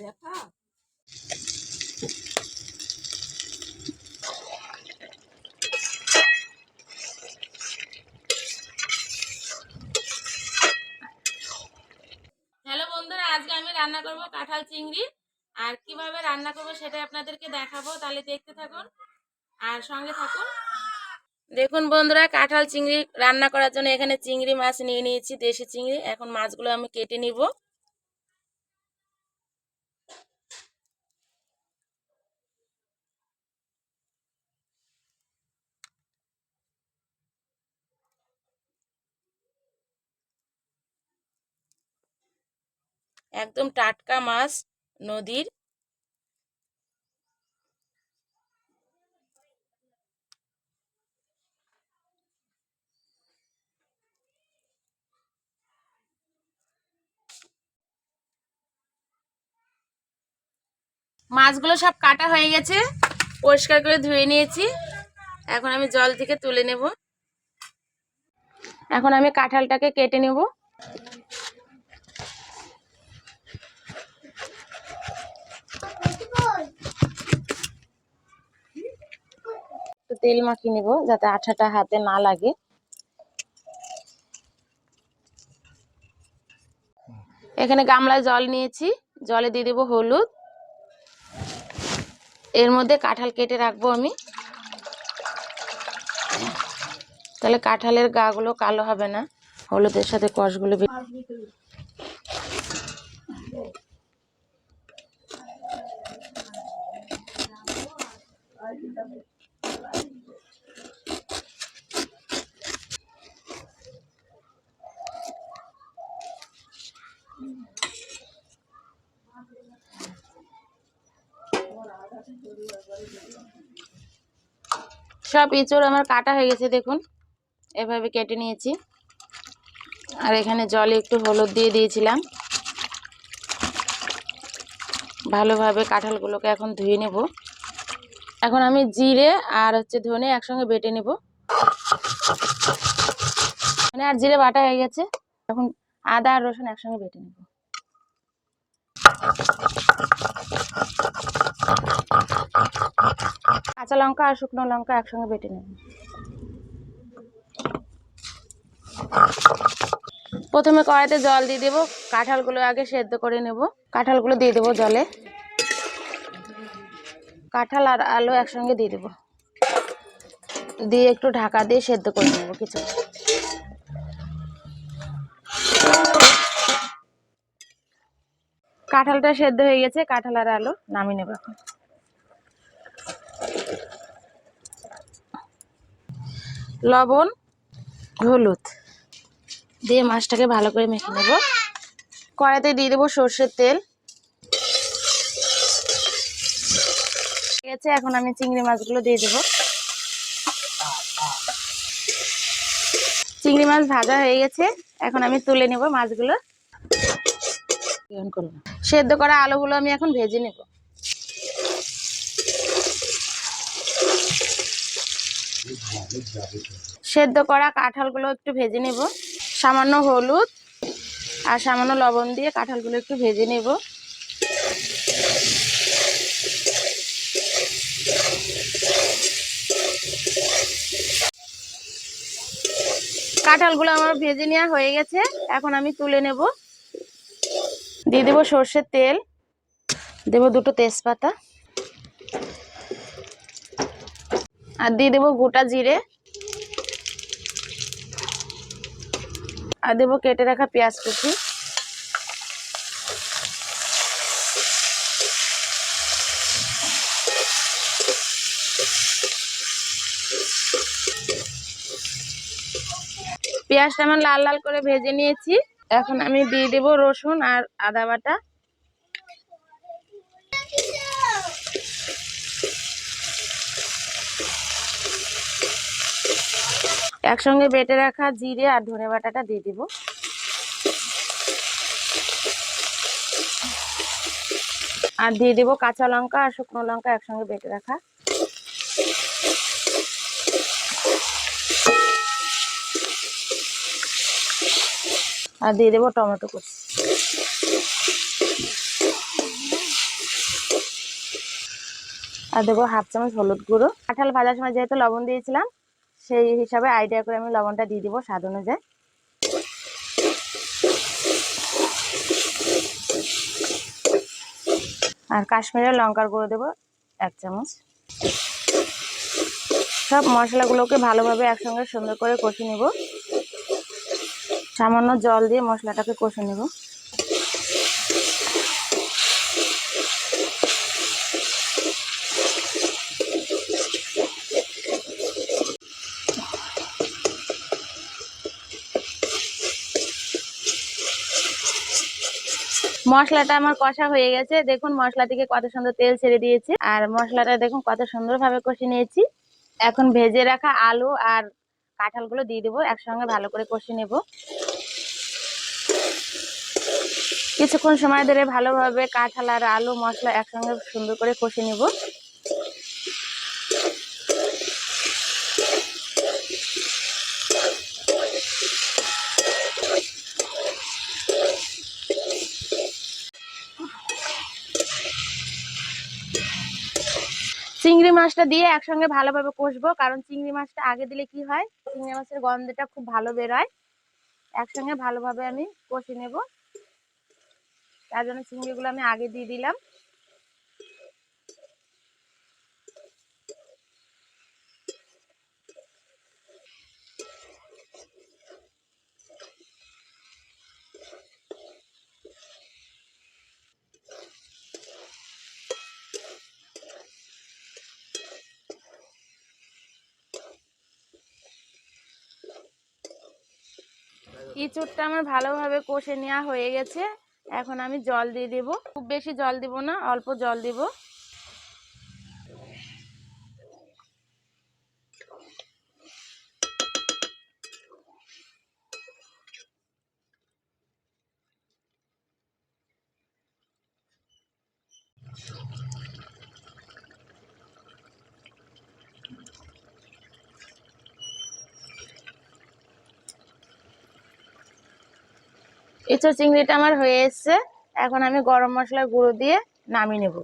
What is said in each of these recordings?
ব্যথা হ্যালো বন্ধুরা, আজকে আমি রান্না করব কাঁঠাল চিংড়ি। আর কীভাবে রান্না করব সেটা আপনাদেরকে দেখাবো, তাহলে দেখতে থাকুন আর সঙ্গে থাকুন। দেখুন বন্ধুরা, কাঁঠাল চিংড়ি রান্না করার জন্য এখানে চিংড়ি মাছ নিয়ে নিয়েছি, দেশি চিংড়ি। এখন মাছগুলো আমি কেটে নিব। একদম টাটকা মাছ নদীর। মাছগুলো সব কাটা হয়ে গেছে, পরিষ্কার করে ধুয়ে নিয়েছি। এখন আমি জল থেকে তুলে নেব। এখন আমি কাঁঠালটাকে কেটে নেব। তেল মাখিয়ে নেব যাতে আঠাটা হাতে না লাগে। এখানে গামলায় জল নিয়েছি, জলে দিয়ে দেবো হলুদ। এর মধ্যে কাঁঠাল কেটে রাখব আমি। তাহলে কাঁঠালের গাগুলো কালো হবে না, হলুদের সাথে কষগুলো বে- সব এঁচড় আমার কাটা হয়ে গেছে, দেখুন। এভাবে কেটে নিয়েছি। আর এখানে জলে একটু হলুদ দিয়ে দিয়েছিলাম। ভালোভাবে কাঁঠালগুলোকে এখন ধুয়ে নেব। এখন আমি জিরে আর হচ্ছে ধনে একসঙ্গে বেটে নেব। মানে আর জিরে বাটা হয়ে গেছে। এখন আদা আর রসুন একসঙ্গে বেটে নেব। কাঁচা লঙ্কা আর শুকনো লঙ্কা একসঙ্গে বেটে নেব। প্রথমে কড়াইতে জল দিয়ে দেবো। কাঁঠালগুলো আগে সেদ্ধ করে নেব। কাঁঠালগুলো দিয়ে দেবো জলে। কাঁঠাল আর আলু একসঙ্গে দিয়ে দেবো। দিয়ে একটু ঢাকা দিয়ে সেদ্ধ করে নেব কিছু কাঁঠালটা সেদ্ধ হয়ে গেছে, কাঁঠাল আর আলু নামিয়ে নেব এখন। লবণ, হলুদ দিয়ে মাছটাকে ভালো করে মেখে নেব। কড়াইতে দিয়ে দেবো সর্ষের তেল আছে এখন আমি চিংড়ি মাছগুলো দিয়ে দেবো। চিংড়ি মাছ ভাজা হয়ে গেছে, এখন আমি তুলে নেব মাছগুলো। সেদ্ধ করা আলুগুলো আমি এখন ভেজে নেব। সেদ্ধ করা কাঁঠালগুলো একটু ভেজে নেব। সামান্য হলুদ আর সামান্য লবণ দিয়ে কাঁঠালগুলো একটু ভেজে নেব। কাঁঠালগুলো আমার ভেজে নেওয়া হয়ে গেছে। এখন আমি তুলে নেব। দিয়ে দেবো সর্ষের তেল। দেব দুটো তেজপাতা। আর দিয়ে দেবো গোটা জিরে। আর দেবো কেটে রাখা পেঁয়াজ কুচি পেঁয়াজটা আমার লাল লাল করে ভেজে নিয়েছি। এখন আমি দিয়ে দেবো রসুন আর আদা বাটা। একসঙ্গে বেটে রাখা জিরে আর ধনে বাটাটা দিয়ে দিব। আর দিয়ে দেবো কাঁচা লঙ্কা আর শুকনো লঙ্কা একসঙ্গে বেটে রাখা। আর দিয়ে দেবো টমেটো কুচি। আর দেবো হাফ চামচ হলুদ গুঁড়ো। কাঁঠাল ভাজার সময় যেহেতু লবণ দিয়েছিলাম, সেই হিসাবে আইডিয়া করে আমি লবণটা দিয়ে দিব স্বাদ অনুযায়ী। আর কাশ্মীরের লঙ্কার গুঁড়ো দেবো এক চামচ। সব মশলাগুলোকে ভালোভাবে একসঙ্গে সুন্দর করে কষে নেব। সামান্য জল দিয়ে মশলাটাকে কষে নেব। মশলাটা আমার কষা হয়ে গেছে। দেখুন, মশলা থেকে কত সুন্দর তেল ছেড়ে দিয়েছে। আর মশলাটা দেখুন, কত সুন্দর ভাবে কষে নিয়েছি। এখন ভেজে রাখা আলু আর কাঁঠালগুলো দিয়ে দেবো। একসঙ্গে ভালো করে কষে নেব। কিছুক্ষণ সময় ধরে ভালোভাবে কাঁঠাল আর আলু, মশলা একসঙ্গে সুন্দর করে কষে নেব। চিংড়ি মাছটা দিয়ে একসঙ্গে ভালোভাবে কষবো, কারণ চিংড়ি মাছটা আগে দিলে কি হয়? চিংড়ি মাছের গন্ধটা খুব ভালো বেরোয়। একসঙ্গে ভালোভাবে আমি কষে নেব। তার জন্য চিংড়িগুলো আমি আগে দিয়ে দিলাম। ইঁচড়টা আমার ভালোভাবে কষে নেওয়া হয়ে গেছে। এখন আমি জল দিয়ে দেব। খুব বেশি জল দিব না অল্প জল দিব। এঁচড় চিংড়িটা আমার হয়ে এসছে। এখন আমি গরম মশলার গুঁড়ো দিয়ে নামিয়ে নেব।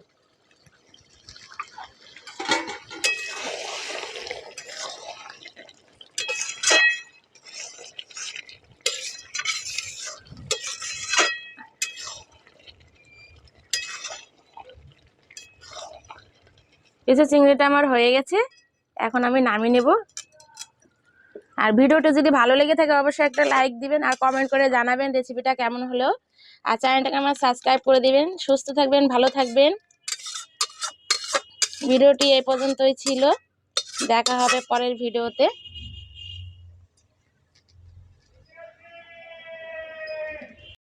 এঁচড় চিংড়িটা আমার হয়ে গেছে। এখন আমি নামিয়ে নেব। আর ভিডিওটা যদি ভালো লেগে থাকে, অবশ্যই একটা লাইক দিবেন আর কমেন্ট করে জানাবেন রেসিপিটা কেমন হলো। আর চ্যানেলটাকে আমার সাবস্ক্রাইব করে দিবেন। সুস্থ থাকবেন, ভালো থাকবেন। ভিডিওটি এই পর্যন্তই ছিল। দেখা হবে পরের ভিডিওতে।